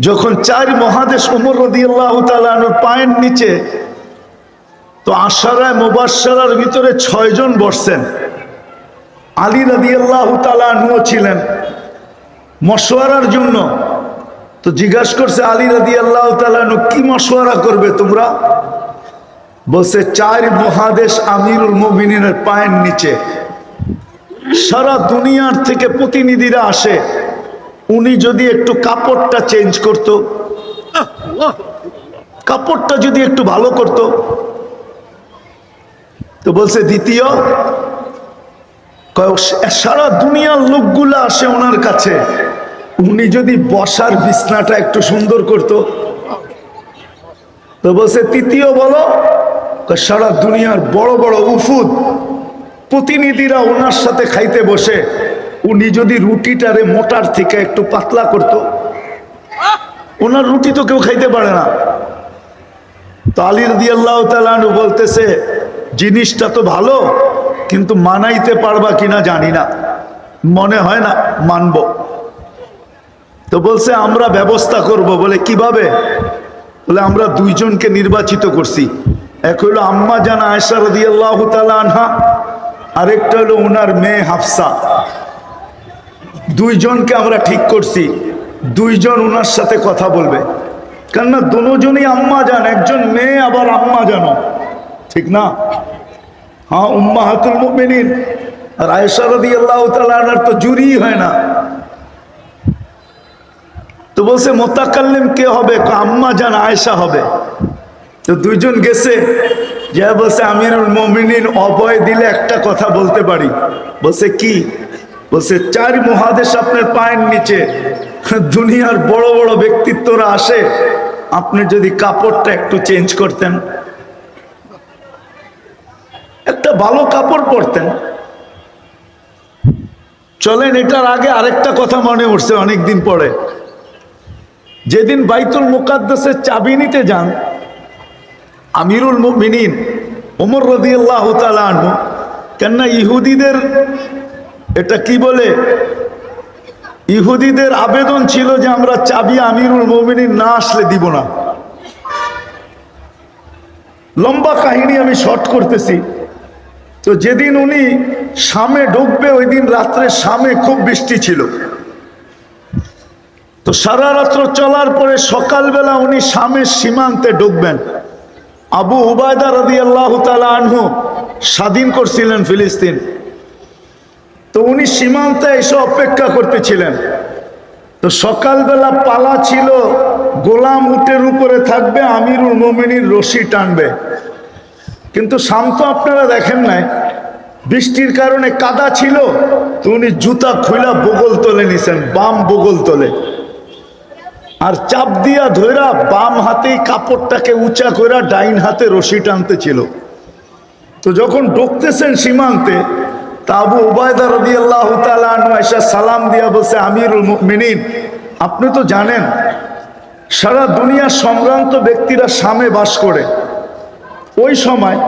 যখন চার মহাদেশ উমর রদিয়াল্লাহ পায়ের নিচে, তো আশারায় মুবাসার ভিতরে ছয়জন বসছেন। আলী রাদিয়াল্লাহ তালানুও ছিলেন। মশওয়ারার জন্য। তো জিজ্ঞাসা করছে, আলী রাদি আল্লাহ তালানু কি মশওয়ারা করবে তোমরা? বলছে, চার মহাদেশ আমিরুল মুমিনের পায়ের নিচে। সারা দুনিয়ার থেকে প্রতিনিধিরা আসে। উনি যদি একটু কাপড়টা চেঞ্জ করত, কাপড়টা যদি একটু ভালো করত, তো বলছে, দ্বিতীয় সারা দুনিয়ার লোকগুলো আসে ওনার কাছে। উনি যদি বসার বিছনাটা একটু সুন্দর করত, তো বলছে, তৃতীয় বলো সারা দুনিয়ার বড় বড় উফুদ প্রতিনিধিরা ওনার সাথে খাইতে বসে উনি যদি রুটিটারে মোটার থেকে একটু পাতলা করত, ওনার রুটি তো কেউ খাইতে পারে না। তো আলির দিয়াল্লাহ তালু বলতেছে, জিনিসটা তো ভালো, কিন্তু মানাইতে পারবা কিনা জানি না। মনে হয় না, মানব। তো বলছে, আমরা ব্যবস্থা করব। বলে, কীভাবে? বলে, আমরা দুইজনকে নির্বাচিত করছি। এক হইল আম্মা জানা আয়সা রদিয়াল্লাহ আনহা, আরেকটা হলো ওনার মেয়ে হাফসা। দুইজনকে আমরা ঠিক করছি। দুইজন ওনার সাথে কথা বলবে। কেননা দুজনই আম্মা যান একজন মেয়ে, আবার আম্মা জানো ঠিক না? হ্যাঁ উম্মা হাতুল মুমিনিন। আর আয়েশা রাদিয়াল্লাহু তাআলার তো জুরি হয় না। তো বলছে, মোতাকাল্লিম কে হবে? আম্মা জান, আয়েশা হবে। তো দুইজন গেছে। যা বলছে, আমিরুল মুমিনিন, অভয় দিলে একটা কথা বলতে পারি। বলছে, কি? বলছে, চার মহাদেশ আপনার পায়ের নিচে, দুনিয়ার বড় বড় ব্যক্তিত্বরা আসে, আপনি যদি কাপড়টা একটু চেঞ্জ করতেন। একটা ভালো কাপড় পরতেন। চলেন, এটার আগে আরেকটা কথা মনে উঠছে অনেকদিন পরে। যেদিন বাইতুল মুকাদ্দাসের চাবি নিতে যান, আমিরুল মুমিনিন, ওমর রদিয়াল্লাহ তালু কেননা ইহুদিদের এটা কি বলে? ইহুদিদের আবেদন ছিল যে আমরা চাবি আমিরুল মুমিনিন না আসলে দিব না। লম্বা কাহিনী আমি শর্ট করতেছি। তো যেদিন উনি সামে ঢুকবে ওই দিন রাত্রে সামে খুব বৃষ্টি ছিল। তো সারা রাত্র চলার পরে সকালবেলা উনি সামের সীমান্তে ঢুকবেন আবু উবায়দা রদি আল্লাহ তালা আনহু স্বাধীন করছিলেন ফিলিস্তিন। তো উনি সীমান্তে এসে অপেক্ষা করতেছিলেন। তো সকালবেলা পালা ছিল, গোলাম উটের উপরে থাকবে, আমিরুল মোমিনীর রশি টানবে। কিন্তু শান্ত আপনারা দেখেন নাই, বৃষ্টির কারণে কাদা ছিল, তো উনি জুতা খুলা বগল তোলে নিছেন, বাম বগল তোলে। আর চাপ দিয়া ধইরা বাম হাতেই কাপড়টাকে উঁচা কইরা ডাইন হাতে রশি টানতে ছিল তো যখন ঢুকতেছেন সীমান্তে আবু উবায়দা রদি আল্লাহ এসা সালাম দিয়া বলছে, আমিরুল মিনিন আপনি তো জানেন, সারা দুনিয়ার সম্ভ্রান্ত ব্যক্তিরা সামে বাস করে। ওই সময়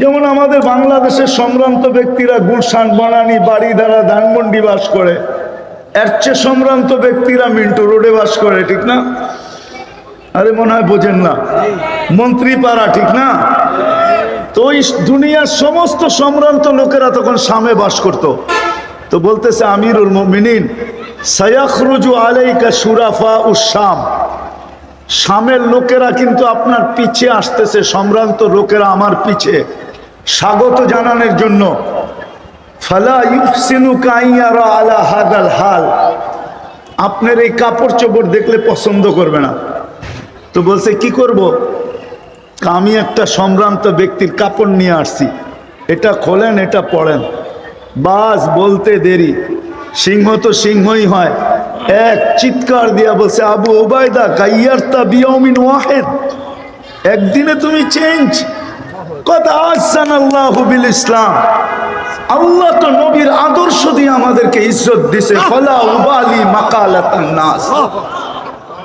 যেমন আমাদের বাংলাদেশের সম্ভ্রান্ত ব্যক্তিরা গুলশান, বনানি বাড়ি দ্বারা ধানমন্ডি বাস করে, এর চেয়ে সম্ভ্রান্ত ব্যক্তিরা মিন্টু রোডে বাস করে, ঠিক না? আরে মনে হয় বোঝেন না। মন্ত্রীপাড়া, ঠিক না? ওই দুনিয়ার সমস্ত সম্ভ্রান্ত লোকেরা তখন সামে বাস করত। তো বলতেছে, আমিরুল মিনিন সয়াখরুজু আলাইকা সুরাফা উসাম সামের লোকেরা কিন্তু আপনার পিছে আসতেছে, সম্ভ্রান্ত লোকেরা আমার পিছে। স্বাগত জানানোর জন্য। ফালা ইউসিনু কাইয়ারা আলা হাদাল হাল। আপনার এই কাপড় চোপড় দেখলে পছন্দ করবে না। তো বলছে, কি করব? আমি একটা সম্ভ্রান্ত ব্যক্তির কাপড় নিয়ে আসছি। এটা খোলেন, এটা পড়েন। বাস বলতে দেরি। সিংহ তো সিংহই হয়। এক চিৎকার দিয়া বলছে, আবু ওবায়দা গাইয়ার তা বিয়মিন ওয়াহেদ। একদিনে তুমি চেঞ্জ কথা আসান আল্লাহ ইসলাম। আল্লাহ তো নবীর আদর্শ দিয়ে আমাদেরকে ইজ্জত দিছে। ফলা উবালি মাকালাতান নাস।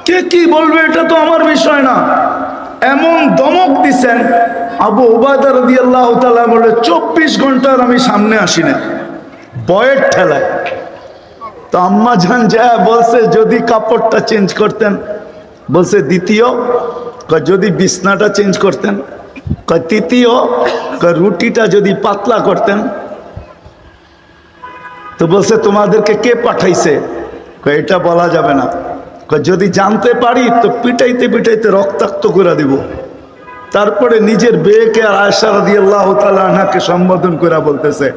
কে কি বলবে, এটা তো আমার বিষয় না। এমন দমক দিছেন আবু ওবায়দা রাদিয়াল্লাহু তাআলা বলে, চব্বিশ ঘণ্টার আমি সামনে আসি না। বয়ের ঠেলায়। তো আম্মা জান যা বলছে, যদি কাপড়টা চেঞ্জ করতেন। বলছে, দ্বিতীয়। যদি বিছনাটা চেঞ্জ করতেন। তৃতীয়। রুটিটা যদি পাতলা করতেন। তো বলছে, তোমাদেরকে কে পাঠাইছে? এটা বলা যাবে না। যদি জানতে পারি, তো পিটাইতে পিটাইতে রক্তাক্ত করে দিব। তারপরে নিজের বেয়েকে আর আয়সা রাদি আল্লাহ আনাকে সম্বোধন করে বলতেছে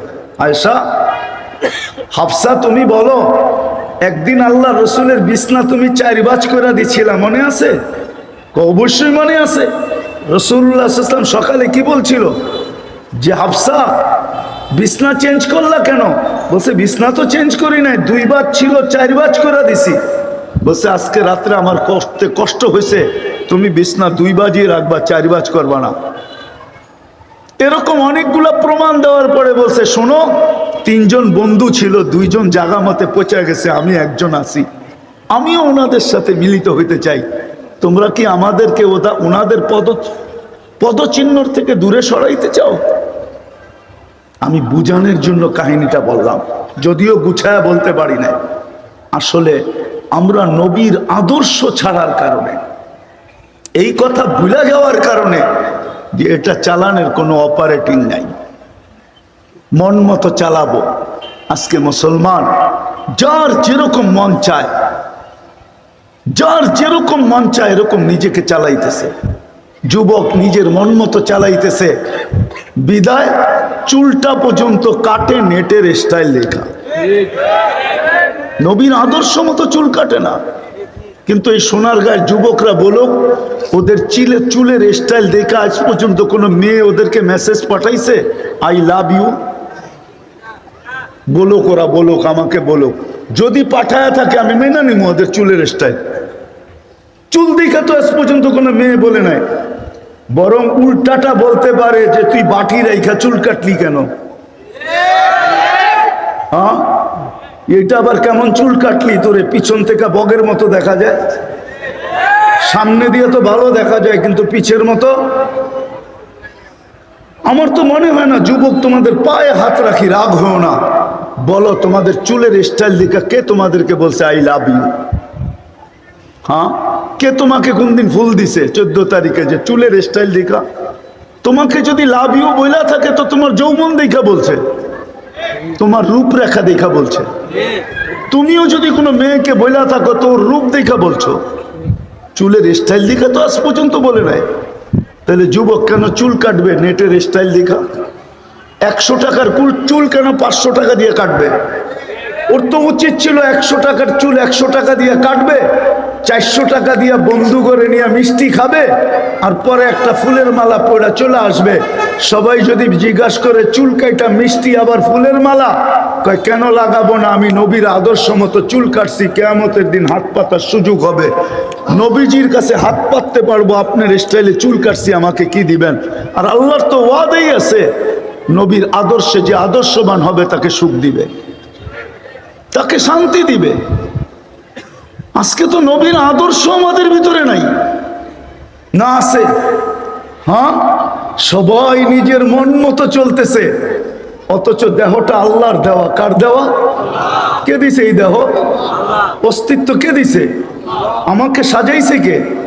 আয়সা হাফসা, তুমি বলো, একদিন আল্লাহ রসুলের বিছনা তুমি চারিবাজ করে দিছিলা, মনে আছে? অবশ্যই মনে আছে। রসুল্লাহ সকালে কি বলছিল? যে, হাফসা, বিছনা চেঞ্জ করলা কেন? বলছে, বিছনা তো চেঞ্জ করি নাই দুইবার ছিল চারবার করে দিছি। বলছে, আজকে রাত্রে আমার কষ্টে, কষ্ট হয়েছে, তুমি বিছনা দুই বাজিয়ে রাখবা, চার বাজ করবা না। এরকম অনেকগুলো প্রমাণ দেওয়ার পরে বলছে, শোনো, তিনজন বন্ধু ছিল, দুইজন জাগা মতে পচে গেছে, আমি একজন আছি। আমিও ওনাদের সাথে মিলিত হইতে চাই। তোমরা কি আমাদেরকে ওদা, ওনাদের পদ, পদচিহ্নর থেকে দূরে সরাইতে চাও? আমি বুঝানোর জন্য কাহিনীটা বললাম, যদিও গুছায়া বলতে পারি না আসলে আমরা নবীর আদর্শ ছাড়ার কারণে, এই কথা ভুলে যাওয়ার কারণে যে এটা চালানের কোনো অপারেটিং নাই। মন মতো চালাবো। আজকে মুসলমান, যার যেরকম মন চায়, যার যেরকম মন চায় এরকম নিজেকে চালাইতেছে। যুবক নিজের মন মতো চালাইতেছে। বিদায়, চুলটা পর্যন্ত কাটে, নেটের স্টাইল লেখা। নবীন আদর্শ মতো চুল কাটে না। কিন্তু এই সোনার গায়ের যুবকরা বলুক, ওদের চিলে চুলের স্টাইল দেখে আজ পর্যন্ত কোনো মেয়ে ওদেরকে মেসেজ পাঠাইছে আই লাভ ইউ বলুক, ওরা বলুক, আমাকে বলুক। যদি পাঠায় থাকে, আমি মেনে নিব ওদের চুলের স্টাইল চুল দেখে তো আজ পর্যন্ত কোনো মেয়ে বলে নাই। বরং উল্টাটা বলতে পারে যে, তুই বাটি রাইখা চুল কাটলি কেন? হ্যাঁ এটা আবার কেমন চুল কাটলি? তোরে পিছন থেকে বগের মতো দেখা যায়। সামনে দিয়ে তো ভালো দেখা যায়, কিন্তু পিছের মতো। আমার তো মনে হয় না, যুবক, তোমাদের পায়ে হাত রাখি, রাগ হও না। বলো, তোমাদের চুলের স্টাইল দিকা কে তোমাদেরকে বলছে আই লাভ ইউ হ্যাঁ? কে তোমাকে কোন দিন ফুল দিছে চোদ্দ তারিখে যে চুলের স্টাইল দিকা তোমাকে যদি লাভ ইউ বইলা থাকে, তো তোমার যৌবন দেখা বলছে। তোমার রূপরেখা দেখা বলছে। তুমিও যদি কোনো মেয়েকে বইলা থাকো, তো রূপ দেখা বলছো। চুলের স্টাইল দেখা তো আজ পর্যন্ত বলে নাই। তাহলে যুবক কেন চুল কাটবে নেটের স্টাইল দেখা? একশো টাকার কুল চুল কেন পাঁচশো টাকা দিয়ে কাটবে? ওর তো উচিত ছিল একশো টাকার চুল একশো টাকা দিয়ে কাটবে? চারশো টাকা দিয়ে বন্ধু করে নিয়ে মিষ্টি খাবে, আর পরে একটা ফুলের মালা পড়ে চলে আসবে। সবাই যদি জিজ্ঞাসা করে, চুল কাইটা মিষ্টি, আবার ফুলের মালা? কয়, কেন লাগাবো না? আমি নবীর আদর্শ মতো চুল কাটছি, কেয়ামতের দিন হাত পাতার সুযোগ হবে। নবীজির কাছে হাত পাততে পারব, আপনার স্টাইলে চুল কাটছি, আমাকে কি দিবেন? আর আল্লাহর তো ওয়াদেই আছে। নবীর আদর্শে যে আদর্শবান হবে, তাকে সুখ দিবে, তাকে শান্তি দিবে। আজকে তো নবীর আদর্শ আমাদের ভিতরে নাই। না আছে। হ্যাঁ? সবাই নিজের মন মতো চলতেছে। অথচ দেহটা আল্লাহর দেওয়া। কার দেওয়া? কে দিছে এই দেহ? অস্তিত্ব কে দিছে? আমাকে সাজাইছে কে?